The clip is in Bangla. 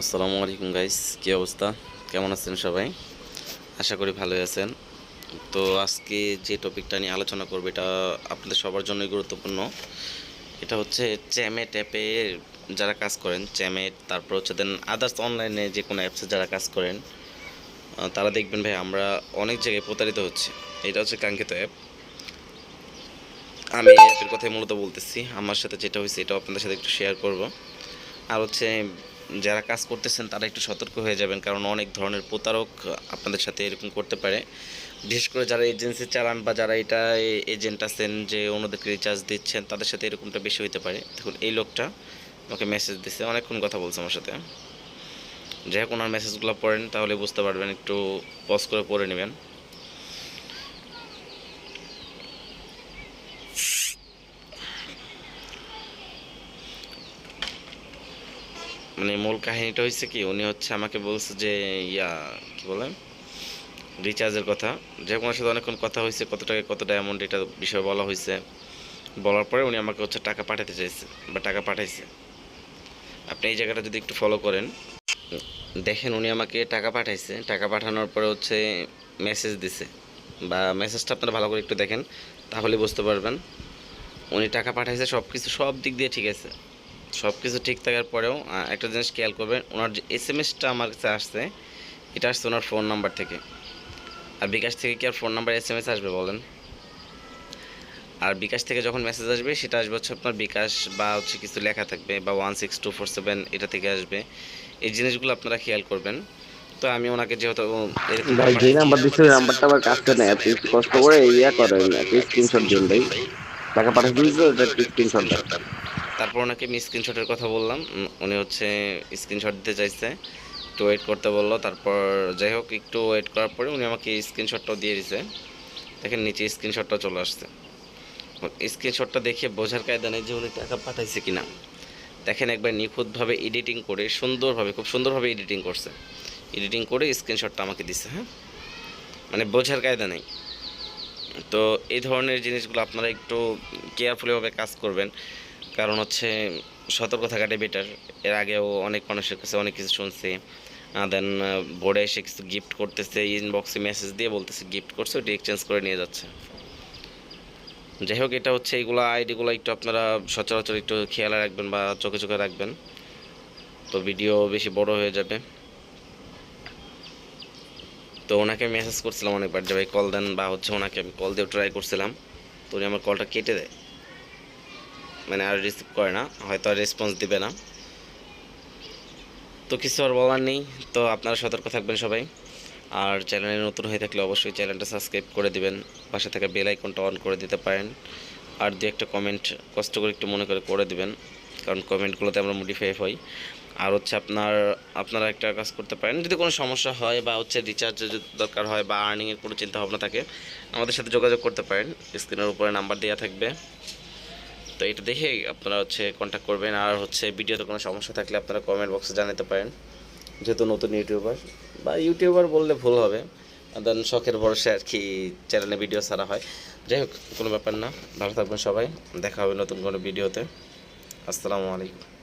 আসসালামু আলাইকুম গাইস কী অবস্থা? কেমন আছেন সবাই? আশা করি ভালোই আছেন। তো আজকে যে টপিকটা নিয়ে আলোচনা করব, এটা আপনাদের সবার জন্যই গুরুত্বপূর্ণ। এটা হচ্ছে চ্যামেট অ্যাপে যারা কাজ করেন চ্যামেট তারপর হচ্ছে দেন আদার্স অনলাইনে যে কোনো অ্যাপসে যারা কাজ করেন তারা দেখবেন ভাই, আমরা অনেক জায়গায় প্রতারিত হচ্ছে। এটা হচ্ছে কাঙ্ক্ষিত অ্যাপ আমি অ্যাপের কথাই মূলত বলতেছি। আমার সাথে যেটা হয়েছে এটা আপনাদের সাথে একটু শেয়ার করব। আর হচ্ছে যারা কাজ করতেছেন, তারা একটু সতর্ক হয়ে যাবেন, কারণ অনেক ধরনের প্রতারক আপনাদের সাথে এরকম করতে পারে। বিশেষ করে যারা এজেন্সি চালান বা যারা এটা এজেন্ট আছেন যে অন্যদেরকে রিচার্জ দিচ্ছেন, তাদের সাথে এরকমটা বেশি হতে পারে। দেখুন, এই লোকটা আমাকে মেসেজ দিচ্ছে অনেকক্ষণ কথা বলছে আমার সাথে। যাই হোক, ওনার মেসেজগুলো পড়েন, তাহলে বুঝতে পারবেন, একটু পজ করে পড়ে নেবেন। মানে মূল কাহিনীটা হয়েছে কি, উনি হচ্ছে আমাকে বলছে যে, ইয়া, কি বলে? রিচার্জের কথা। যে কোনো সাথে অনেকক্ষণ কথা হয়েছে কত টাকা, কত ডায়মন্ড এটা বিষয়ে বলা হয়েছে বলার পরে উনি আমাকে হচ্ছে টাকা পাঠাতে চাইছে, বা টাকা পাঠাইছে। আপনি এই জায়গাটা যদি একটু ফলো করেন, দেখেন উনি আমাকে টাকা পাঠাইছে। টাকা পাঠানোর পরে হচ্ছে মেসেজ দিছে। বা মেসেজটা আপনারা ভালো করে একটু দেখেন, তাহলে বুঝতে পারবেন। উনি টাকা পাঠাইছে সব কিছু সব দিক দিয়ে ঠিক আছে। সব কিছু ঠিক থাকার পরেও একটা জিনিস খেয়াল করবেন ওনার যে এস এম এসটা আমার কাছে আসছে এটা আসছে ওনার ফোন নাম্বার থেকে। আর বিকাশ থেকে কি আর phone number S M S আসবে বলেন? আর বিকাশ থেকে যখন মেসেজ আসবে সেটা আসবে হচ্ছে আপনার বিকাশ বা হচ্ছে কিছু লেখা থাকবে বা one six two four seven এটা থেকে আসবে। এই জিনিসগুলো আপনারা খেয়াল করবেন। তো আমি ওনাকে যেহেতু ভাই যে নাম্বার দিচ্ছে ওই নাম্বারটা আবার কাজ করে না আপনি কষ্ট করে ইয়া করেন স্ক্রিনশট দিন ভাই। টাকা পাঠিয়ে দিয়েছে ওটা স্ক্রিনশট দেন। তারপর ওনাকে আমি স্ক্রিনশটের কথা বললাম। উনি হচ্ছে স্ক্রিনশট দিতে চাইছে। একটু ওয়েট করতে বলল। তারপর যাই হোক, একটু ওয়েট করার পরে উনি আমাকে স্ক্রিনশটটাও দিয়ে দিছে। দেখেন, নিচে স্ক্রিনশটটা চলে আসছে। স্ক্রিনশটটা দেখে বোঝার কায়দা নেই যে উনি টাকা পাঠাইছে কিনা। দেখেন, একবার নিখুঁতভাবে এডিটিং করে, সুন্দরভাবে, খুব সুন্দরভাবে এডিটিং করছে। এডিটিং করে স্ক্রিনশটটা আমাকে দিছে হ্যাঁ? মানে বোঝার কায়দা নেই। তো এই ধরনের জিনিসগুলো আপনারা একটু কেয়ারফুলিভাবে কাজ করবেন। কারণ হচ্ছে সতর্ক থাকাটাই বেটার এর আগেও অনেক মানুষের কাছে অনেক কিছু শুনছি। দেন বোর্ডে এসে কিছু গিফট করতেছে ইনবক্সে মেসেজ দিয়ে বলতেছে গিফট করছে, ওটি এক্সচেঞ্জ করে নিয়ে যাচ্ছে। যাই হোক, এটা হচ্ছে এইগুলো আইডিগুলো একটু আপনারা সচরাচর একটু খেয়াল রাখবেন বা চোখে চোখে রাখবেন। তো ভিডিও বেশি বড় হয়ে যাবে। তো ওনাকে মেসেজ করছিলাম অনেকবার যে, ভাই কল দেন, বা হচ্ছে ওনাকে আমি কল দিয়ে ট্রাই করছিলাম। তো উনি আমার কলটা কেটে দেয়। মানে আর রিসিভ করে না, হয়তো আর রেসপন্স দিবে না। তো কিছু আর বলার নেই, তো আপনারা সতর্ক থাকবেন সবাই। আর চ্যানেলে নতুন হয়ে থাকলে অবশ্যই চ্যানেলটা সাবস্ক্রাইব করে দিবেন, পাশে থাকা বেল আইকনটা অন করে দিতে পারেন। আর দু একটা কমেন্ট কষ্ট করে একটু মনে করে করে দিবেন, কারণ কমেন্টগুলোতে আমরা মডিফাই হই। আর হচ্ছে আপনার, আপনারা একটা কাজ করতে পারেন, যদি কোনো সমস্যা হয় বা হচ্ছে রিচার্জ দরকার হয় বা আর্নিংয়ের কোনো চিন্তা ভাবনা থাকে, আমাদের সাথে যোগাযোগ করতে পারেন। স্ক্রিনের উপরে নাম্বার দেওয়া থাকবে। তো এটা দেখে আপনারা হচ্ছে কন্ট্যাক্ট করবেন। আর হচ্ছে ভিডিওতে কোনো সমস্যা থাকলে আপনারা কমেন্ট বক্সে জানাতে পারেন। যেহেতু নতুন ইউটিউবার বা ইউটিউবার বললে ভুল হবে। দেন শখের ভরসে আর কি চ্যানেলে ভিডিও ছাড়া হয়। যাই হোক, কোনো ব্যাপার না। ভালো থাকবেন সবাই। দেখা হবে নতুন কোনো ভিডিওতে আসসালামু আলাইকুম।